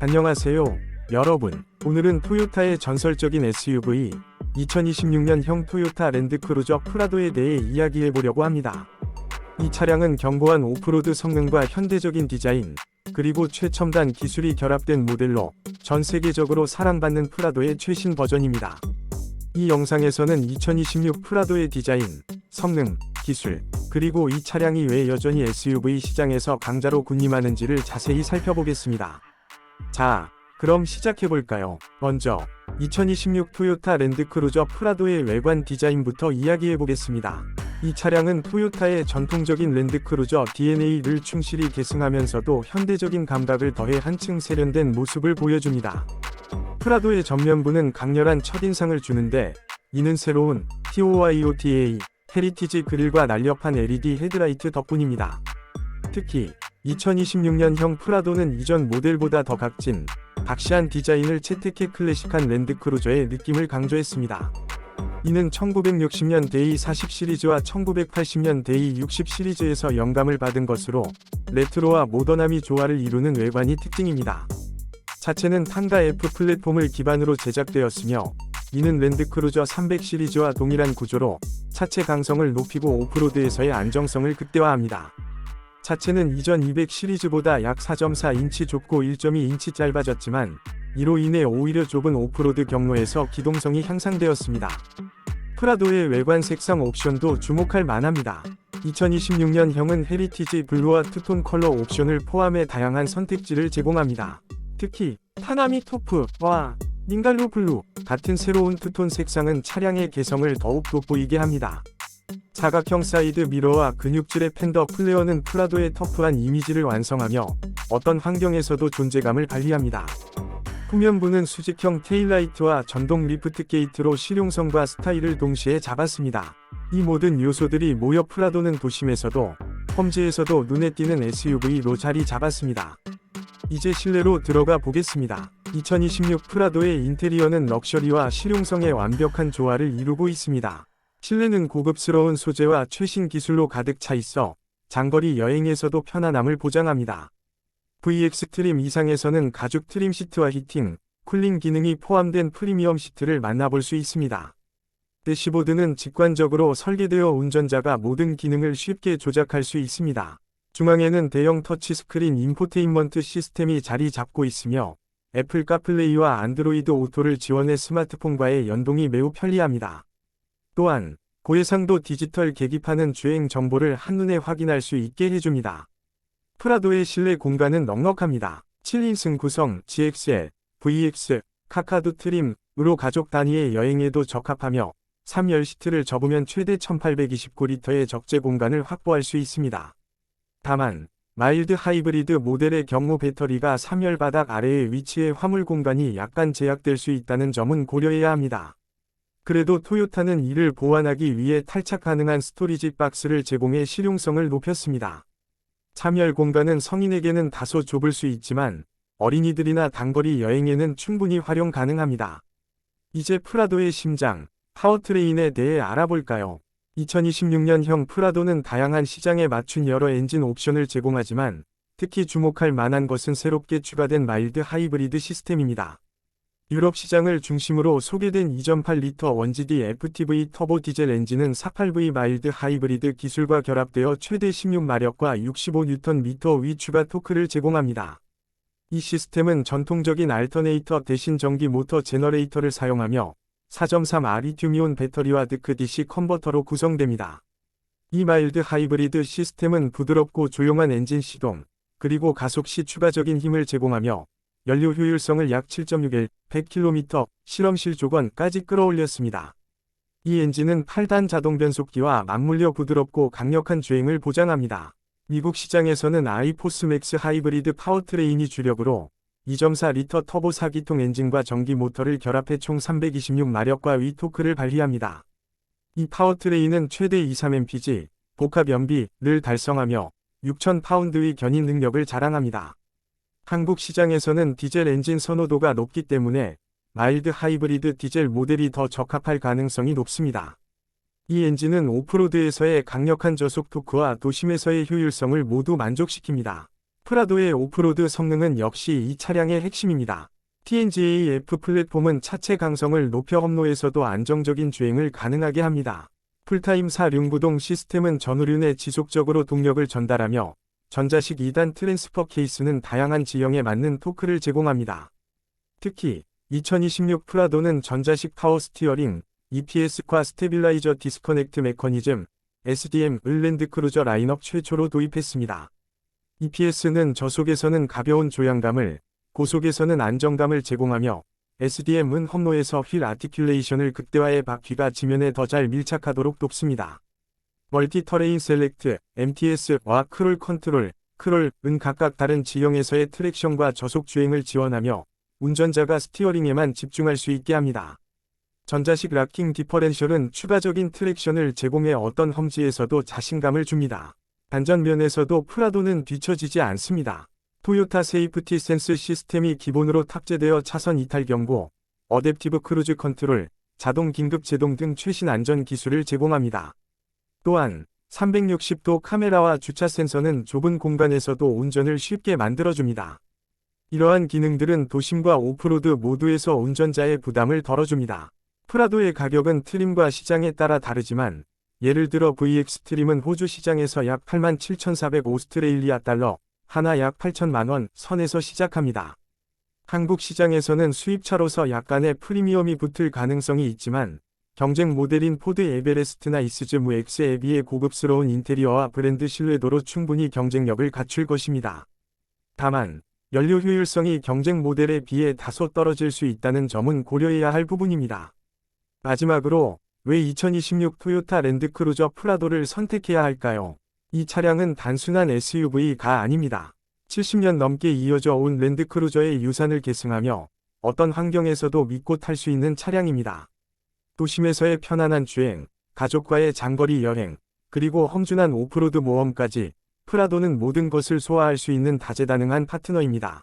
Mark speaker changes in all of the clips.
Speaker 1: 안녕하세요, 여러분. 오늘은 토요타의 전설적인 SUV 2026년형 토요타 랜드크루저 프라도에 대해 이야기해 보려고 합니다. 이 차량은 견고한 오프로드 성능과 현대적인 디자인, 그리고 최첨단 기술이 결합된 모델로 전 세계적으로 사랑받는 프라도의 최신 버전입니다. 이 영상에서는 2026 프라도의 디자인, 성능, 기술, 그리고 이 차량이 왜 여전히 SUV 시장에서 강자로 군림하는지를 자세히 살펴보겠습니다. 자, 그럼 시작해볼까요? 먼저, 2026 토요타 랜드크루저 프라도의 외관 디자인부터 이야기해보겠습니다. 이 차량은 토요타의 전통적인 랜드크루저 DNA를 충실히 계승하면서도 현대적인 감각을 더해 한층 세련된 모습을 보여줍니다. 프라도의 전면부는 강렬한 첫인상을 주는데, 이는 새로운 TOYOTA 헤리티지 그릴과 날렵한 LED 헤드라이트 덕분입니다. 특히 2026년형 프라도는 이전 모델보다 더 각진, 박시한 디자인을 채택해 클래식한 랜드크루저의 느낌을 강조했습니다. 이는 1960년 데이 40 시리즈와 1980년 데이 60 시리즈에서 영감을 받은 것으로 레트로와 모던함이 조화를 이루는 외관이 특징입니다. 차체는 탄가 F 플랫폼을 기반으로 제작되었으며 이는 랜드크루저 300 시리즈와 동일한 구조로 차체 강성을 높이고 오프로드에서의 안정성을 극대화합니다. 차체는 이전 200 시리즈보다 약 4.4인치 좁고 1.2인치 짧아졌지만 이로 인해 오히려 좁은 오프로드 경로에서 기동성이 향상되었습니다. 프라도의 외관 색상 옵션도 주목할 만합니다. 2026년형은 헤리티지 블루와 투톤 컬러 옵션을 포함해 다양한 선택지를 제공합니다. 특히 타나미 토프와 닝갈로 블루 같은 새로운 투톤 색상은 차량의 개성을 더욱 돋보이게 합니다. 사각형 사이드 미러와 근육질의 팬더 플레어는 프라도의 터프한 이미지를 완성하며 어떤 환경에서도 존재감을 발휘합니다. 후면부는 수직형 테일라이트와 전동 리프트 게이트로 실용성과 스타일을 동시에 잡았습니다. 이 모든 요소들이 모여 프라도는 도심에서도 험지에서도 눈에 띄는 SUV로 자리 잡았습니다. 이제 실내로 들어가 보겠습니다. 2026 프라도의 인테리어는 럭셔리와 실용성의 완벽한 조화를 이루고 있습니다. 실내는 고급스러운 소재와 최신 기술로 가득 차 있어 장거리 여행에서도 편안함을 보장합니다. VX 트림 이상에서는 가죽 트림 시트와 히팅, 쿨링 기능이 포함된 프리미엄 시트를 만나볼 수 있습니다. 대시보드는 직관적으로 설계되어 운전자가 모든 기능을 쉽게 조작할 수 있습니다. 중앙에는 대형 터치스크린 인포테인먼트 시스템이 자리 잡고 있으며 애플 카플레이와 안드로이드 오토를 지원해 스마트폰과의 연동이 매우 편리합니다. 또한 고해상도 디지털 계기판은 주행 정보를 한눈에 확인할 수 있게 해줍니다. 프라도의 실내 공간은 넉넉합니다. 7인승 구성 GXL, VX, 카카도 트림으로 가족 단위의 여행에도 적합하며 3열 시트를 접으면 최대 1829리터의 적재 공간을 확보할 수 있습니다. 다만 마일드 하이브리드 모델의 경우 배터리가 3열 바닥 아래에 위치해 화물 공간이 약간 제약될 수 있다는 점은 고려해야 합니다. 그래도 토요타는 이를 보완하기 위해 탈착 가능한 스토리지 박스를 제공해 실용성을 높였습니다. 참열 공간은 성인에게는 다소 좁을 수 있지만 어린이들이나 단거리 여행에는 충분히 활용 가능합니다. 이제 프라도의 심장, 파워트레인에 대해 알아볼까요? 2026년형 프라도는 다양한 시장에 맞춘 여러 엔진 옵션을 제공하지만 특히 주목할 만한 것은 새롭게 추가된 마일드 하이브리드 시스템입니다. 유럽 시장을 중심으로 소개된 2.8리터 원GD FTV 터보 디젤 엔진은 48V 마일드 하이브리드 기술과 결합되어 최대 16마력과 65Nm 위 추가 토크를 제공합니다. 이 시스템은 전통적인 알터네이터 대신 전기 모터 제너레이터를 사용하며 4.3R 리튬이온 배터리와 드크 DC 컨버터로 구성됩니다. 이 마일드 하이브리드 시스템은 부드럽고 조용한 엔진 시동, 그리고 가속 시 추가적인 힘을 제공하며 연료 효율성을 약 7.61, 100km 실험실 조건까지 끌어올렸습니다. 이 엔진은 8단 자동 변속기와 맞물려 부드럽고 강력한 주행을 보장합니다. 미국 시장에서는 아이포스 맥스 하이브리드 파워트레인이 주력으로 2.4리터 터보 4기통 엔진과 전기 모터를 결합해 총 326마력과 위 토크를 발휘합니다. 이 파워트레인은 최대 23mpg 복합 연비를 달성하며 6,000파운드의 견인 능력을 자랑합니다. 한국 시장에서는 디젤 엔진 선호도가 높기 때문에 마일드 하이브리드 디젤 모델이 더 적합할 가능성이 높습니다. 이 엔진은 오프로드에서의 강력한 저속 토크와 도심에서의 효율성을 모두 만족시킵니다. 프라도의 오프로드 성능은 역시 이 차량의 핵심입니다. TNGA-F 플랫폼은 차체 강성을 높여 험로에서도 안정적인 주행을 가능하게 합니다. 풀타임 사륜구동 시스템은 전후륜에 지속적으로 동력을 전달하며 전자식 2단 트랜스퍼 케이스는 다양한 지형에 맞는 토크를 제공합니다. 특히 2026 프라도는 전자식 파워 스티어링, EPS과 스테빌라이저 디스커넥트 메커니즘, SDM-을 랜드크루저 라인업 최초로 도입했습니다. EPS는 저속에서는 가벼운 조향감을, 고속에서는 안정감을 제공하며 SDM은 험로에서 휠 아티큘레이션을 극대화해 바퀴가 지면에 더 잘 밀착하도록 돕습니다. 멀티 터레인 셀렉트, MTS와 크롤 컨트롤, 크롤은 각각 다른 지형에서의 트랙션과 저속 주행을 지원하며 운전자가 스티어링에만 집중할 수 있게 합니다. 전자식 락킹 디퍼렌셜은 추가적인 트랙션을 제공해 어떤 험지에서도 자신감을 줍니다. 반전면에서도 프라도는 뒤처지지 않습니다. 토요타 세이프티 센스 시스템이 기본으로 탑재되어 차선 이탈 경고, 어댑티브 크루즈 컨트롤, 자동 긴급 제동 등 최신 안전 기술을 제공합니다. 또한 360도 카메라와 주차 센서는 좁은 공간에서도 운전을 쉽게 만들어줍니다. 이러한 기능들은 도심과 오프로드 모두에서 운전자의 부담을 덜어줍니다. 프라도의 가격은 트림과 시장에 따라 다르지만 예를 들어 VX 트림은 호주 시장에서 약 87,400 오스트레일리아 달러, 하나 약 8천만 원 선에서 시작합니다. 한국 시장에서는 수입차로서 약간의 프리미엄이 붙을 가능성이 있지만 경쟁 모델인 포드 에베레스트나 이스즈 무엑스에 비해 고급스러운 인테리어와 브랜드 신뢰도로 충분히 경쟁력을 갖출 것입니다. 다만 연료 효율성이 경쟁 모델에 비해 다소 떨어질 수 있다는 점은 고려해야 할 부분입니다. 마지막으로 왜 2026 토요타 랜드크루저 프라도를 선택해야 할까요? 이 차량은 단순한 SUV가 아닙니다. 70년 넘게 이어져 온 랜드크루저의 유산을 계승하며 어떤 환경에서도 믿고 탈 수 있는 차량입니다. 도심에서의 편안한 주행, 가족과의 장거리 여행, 그리고 험준한 오프로드 모험까지 프라도는 모든 것을 소화할 수 있는 다재다능한 파트너입니다.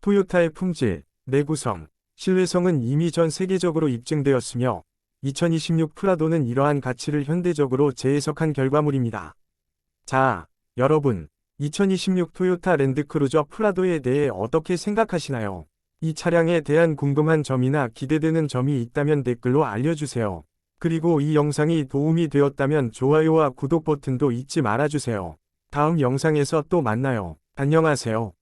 Speaker 1: 토요타의 품질, 내구성, 신뢰성은 이미 전 세계적으로 입증되었으며 2026 프라도는 이러한 가치를 현대적으로 재해석한 결과물입니다. 자, 여러분, 2026 토요타 랜드크루저 프라도에 대해 어떻게 생각하시나요? 이 차량에 대한 궁금한 점이나 기대되는 점이 있다면 댓글로 알려주세요. 그리고 이 영상이 도움이 되었다면 좋아요와 구독 버튼도 잊지 말아주세요. 다음 영상에서 또 만나요. 안녕하세요.